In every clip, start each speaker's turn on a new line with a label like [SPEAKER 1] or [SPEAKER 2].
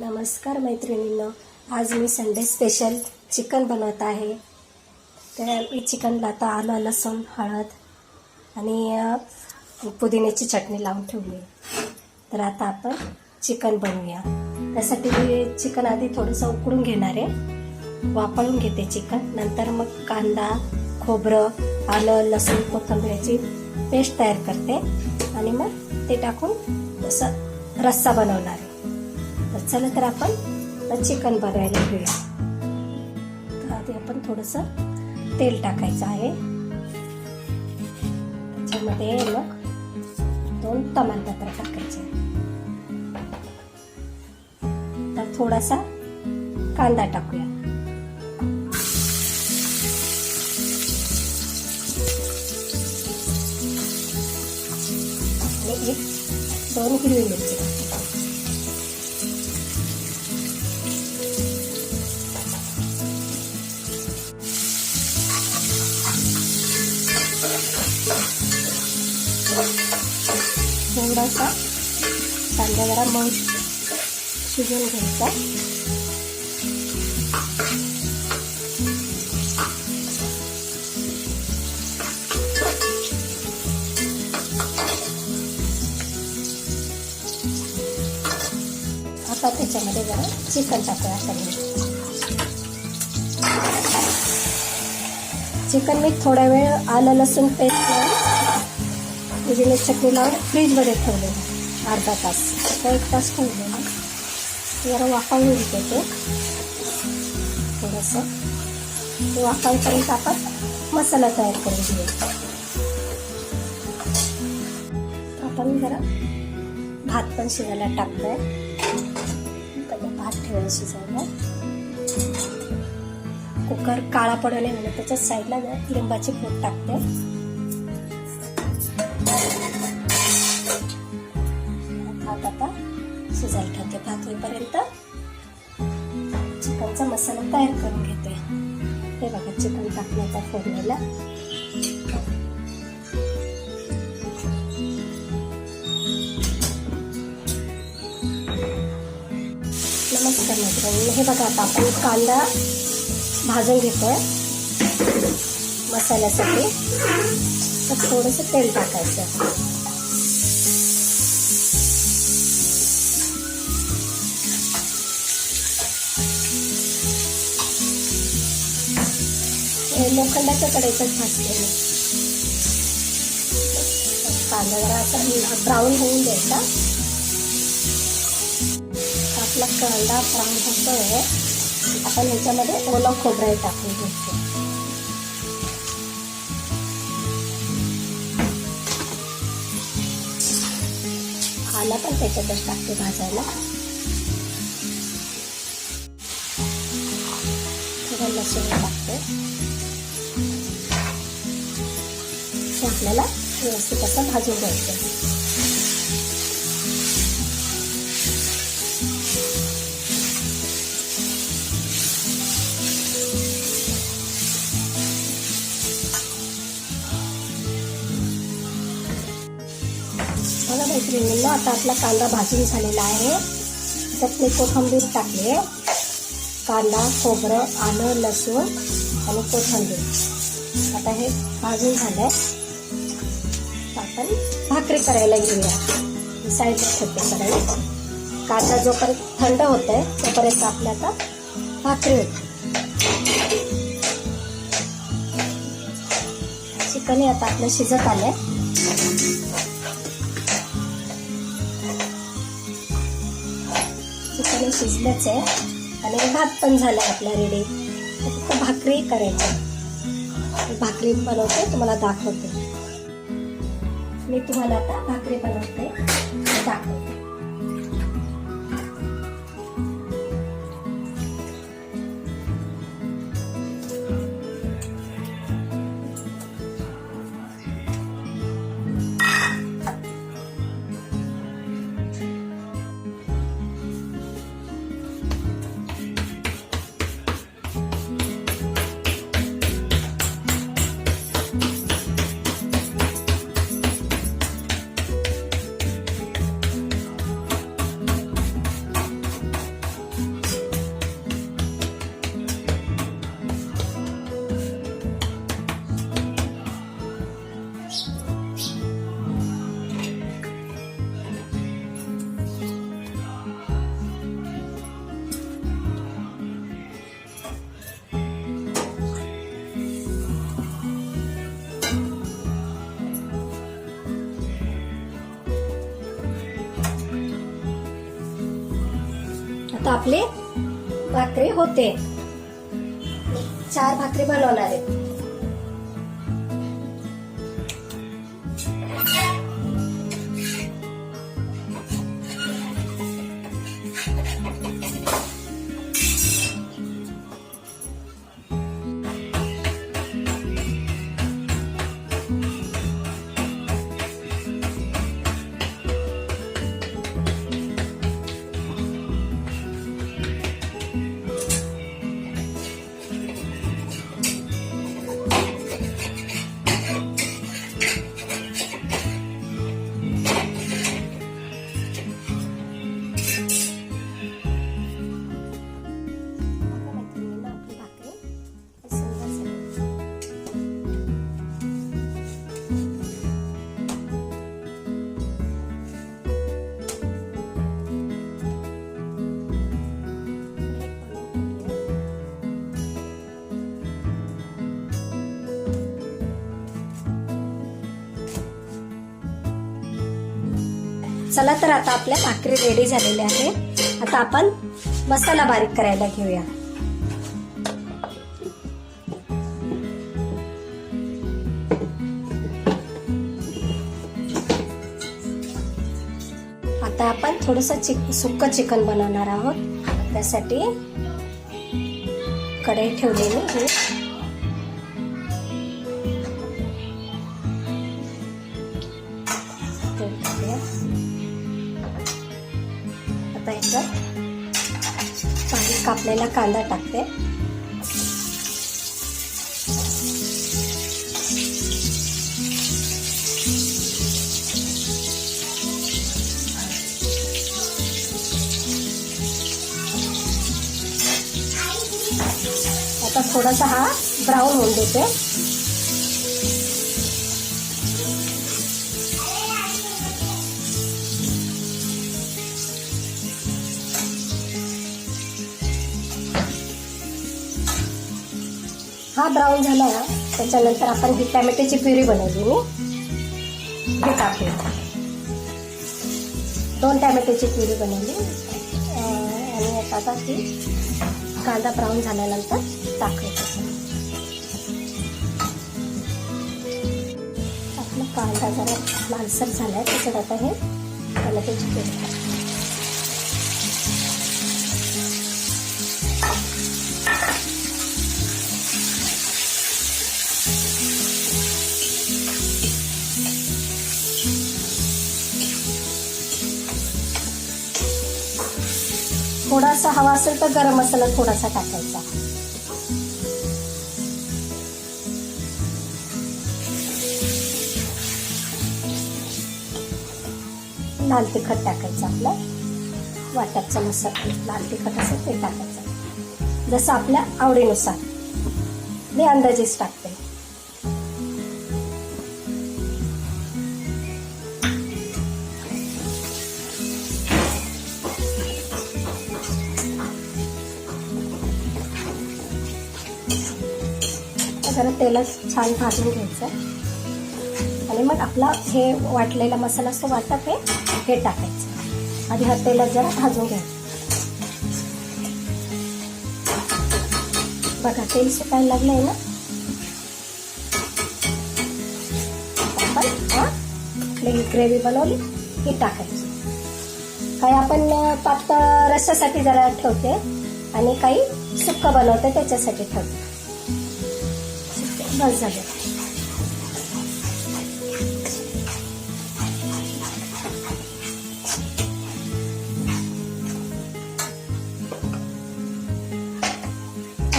[SPEAKER 1] नमस्कार मैत्रिणींनो. आज मी संडे स्पेशल चिकन बनवत आहे. तर मी चिकनला आता आलं लसूण हळद आणि पुदिन्याची चटणी लावून ठेवली तर आता आपण चिकन बनवूया. त्यासाठी मी चिकन आधी थोडंसं उकडून घेणार आहे. वापळून घेते चिकन. नंतर मग कांदा खोबरं आलं लसूण कोथिंबीरची पेस्ट तयार करते. आणि मग ते टाकून असं रस्सा बनवणार आहे. तर चला तर आपण चिकन बनवायला घेऊया. तर आधी आपण थोडंसं तेल टाकायचं आहे. त्याच्यामध्ये मग दोन तमालपत्र टाकायचे. तर थोडासा कांदा टाकूया. एक दोन हिरवी मिरची थोडासा कांदा जरा मऊ शिजून घ्यायचा. आता त्याच्यामध्ये जरा चिकन टाकूया सगळं चिकन मी थोडा वेळ आलं लसूण पेस्ट लावून पुदिने चटणी फ्रीजमध्ये ठेवलेलं अर्धा तास. आता एक तास ठेवले ना जरा वाफावून घेते ते. थोडंसं. ते वाफावेपर्यंत आपण मसाला तयार करून घेऊया आपण जरा भात पण शिजायला टाकतोय. पहिले भात ठेवायला शिजायला कुकर काळा पडू नये म्हणून त्याच्या साईडला जरा लिंबाची पूड टाकते. फोडणीला नमस्कार मित्रांनो हे बघा आता आपण कांदा भाजून घेतोय मसाल्यासाठी. तर थोडंसं तेल टाकायचं. लोखंडाच्या कडेतच भाजते मी. कांदा जरा असा ब्राऊन होऊन द्यायचा. आपला कांदा ब्राऊन होतोय. आपण ह्याच्यामध्ये ओला खोबरं टाकून घेतो आला पण त्याच्यातच टाकते भाजायला. थोडं लसूण टाकते. आपल्याला व्यवस्थित असं भाजून घ्यायचं. बघा मैत्रिणींना आता आपला कांदा भाजून झालेला आहे. त्यात मी कोथंबीर टाकली. आहे कांदा खोबरं आलं लसूण आणि कोथंबीर. आता हे भाजून झालं आहे आपण भाकरी करायला घेऊया. साईडला ठेवते करायला कांदा जोपर्यंत थंड होत आहे तोपर्यंत आपल्या आता भाकरी होते चिकन आता आपलं शिजत आलंय. चिकन शिजलंच आहे. आणि भात पण झाला आपला रेडी फक्त भाकरी करायची भाकरी बनवते तुम्हाला दाखवते. मी तुम्हाला आता भाकरी बनवते. दाखवते. आपले भाकरी होते. चार भाकरी बनवणार आहेत चला तर आता आपल्या भाकरी रेडी झालेल्या आहे आता आपण मसाला बारीक करायला घेऊया. आता आपण थोडस चिक सुक्क चिकन बनवणार आहोत. त्यासाठी कढई ठेवलेली कापलेला कांदा टाकते. आता थोडासा हा ब्राऊन होऊन देते. ब्राऊन झाला ना त्याच्यानंतर आपण ही टॅमॅटोची प्युरी बनवली. मी हे टाकू दोन टॅमॅटोची प्युरी बनवली. आणि आता ती कांदा ब्राऊन झाल्यानंतर टाकले आपला कांदा जरा लालसर आहे त्याच्यात आता हे टॅमॅटोची प्युरी थोडासा हवा असेल तर गरम मसाला थोडासा टाकायचा. लाल तिखट टाकायचं आपलं. वाट्याचा मसाला लाल तिखट असेल ते टाकायचं. जसं आपल्या आवडीनुसार. मी अंदाजेच टाकते. जरा तेलात छान भाजून घ्यायचं आणि मग आपला हे वाटलेला मसाला असतो वाटप हे हे टाकायचं आधी हा तेलात जरा भाजून घ्यायचं बघा तेल सुकायला आहे ना? आपण ही ग्रेव्ही बनवली ही टाकायची. काही आपण अं, पातळ जरा ठेवते आणि काही सुक्क बनवते त्याच्यासाठी ठेवते. बस झालं.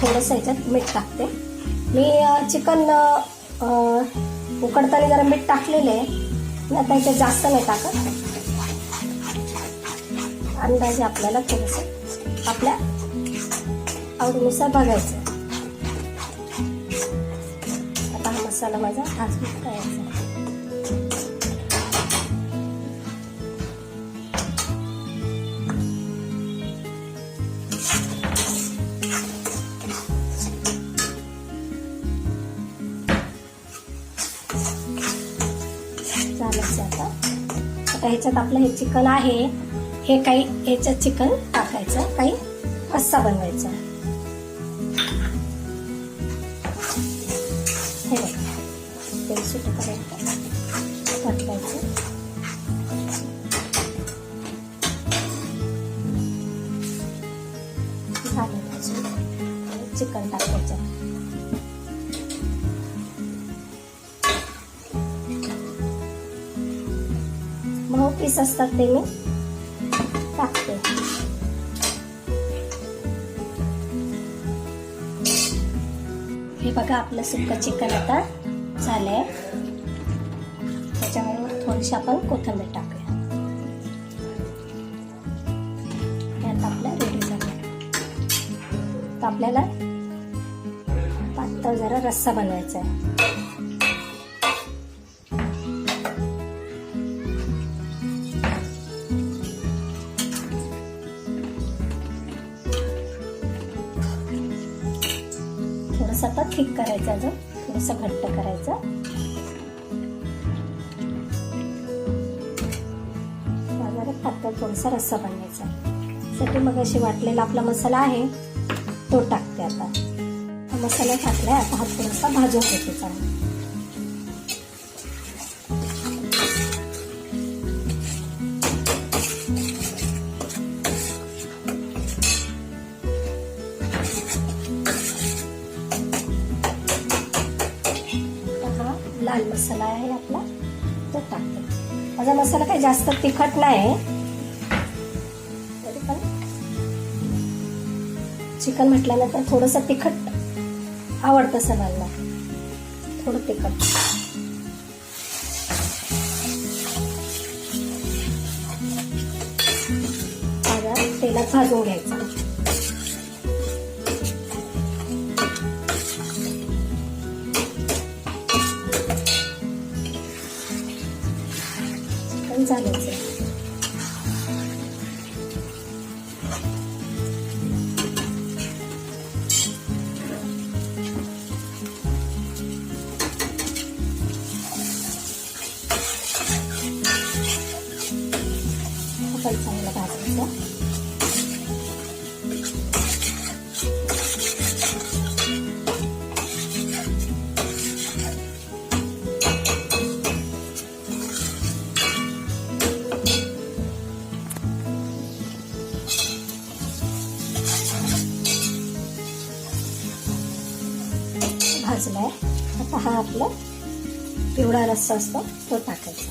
[SPEAKER 1] थोडंसं ह्याच्यात मीठ टाकते. मी चिकन उकडताना जरा मीठ टाकलेलं आहे. आता ह्याच्यात जास्त नाही टाकत. अंदाजे आपल्याला थोडंसं आपल्या आवडीनुसार बघायचं मसाला माझा भाजून करायचा आता. आता ह्याच्यात आपलं हे चिकन आहे. हे काही ह्याच्यात चिकन टाकायचं काही रस्सा बनवायचा. तेल सुटं चिकन टाकायचं मऊ पीस असतात ते मी टाकते हे बघा आपलं सुक्क चिकन आता झालंय. थोडीशी आपण कोथिंबीर टाकूया. हे रेडी तर आपल्याला पातळ जरा रस्सा बनवायचा आहे. थोडंसं आता थिक करायचं अजून. थोडंसं घट्ट करायचं थोडासा रस्सा बनवायचा. साठी मग अशी वाटलेला आपला मसाला आहे तो टाकते आता. हा मसाला टाकलाय आता हा थोडासा भाजून घेते चांगला हा लाल मसाला आहे आपला तो टाकते. माझा मसाला काही जास्त तिखट नाही चिकन म्हटल्यानंतर थोडंसं तिखट आवडतं सगळ्यांना थोडं तिखट. तेलात भाजून घ्यायचं. आता हा आपला. पिवळा रस्सा असतो तो टाकायचा.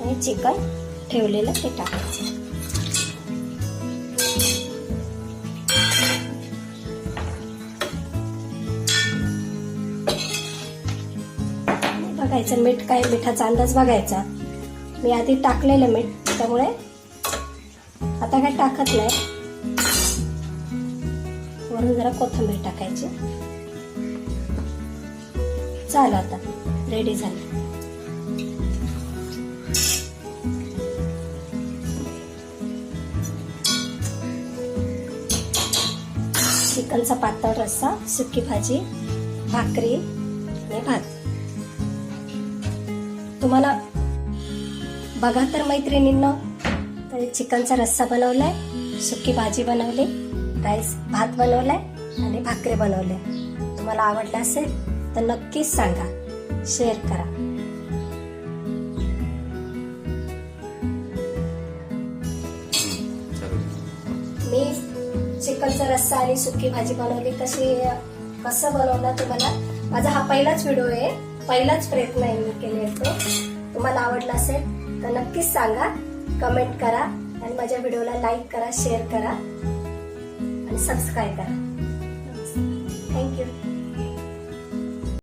[SPEAKER 1] आणि चिकन ठेवलेलं ते टाकायचं. टाकायचं मीठ काय मिठाचा अंदाज बघायचा. मी आधी टाकलेलं मीठ त्यामुळे आता काय टाकत नाही. वरून जरा कोथिंबीर टाकायची. चालू आता रेडी झालं. चिकनचा पातळ रस्सा सुकी भाजी भाकरी आणि भात. तुम्हाला बघा तर मैत्रिणींना तर चिकनचा रस्सा बनवलाय सुकी भाजी बनवली राईस भात बनवलाय आणि भाकरी बनवले. तुम्हाला आवडलं असेल तर नक्कीच सांगा शेअर करा. मी चिकनचा रस्सा आणि सुकी भाजी बनवली कशी कसं बनवलं तुम्हाला? माझा हा पहिलाच व्हिडिओ आहे. पहिलाच प्रयत्न आहे मी केले तो तुम्हाला आवडला असेल तर नक्कीच सांगा. कमेंट करा आणि माझ्या व्हिडिओला लाईक करा शेअर करा आणि सबस्क्राईब करा.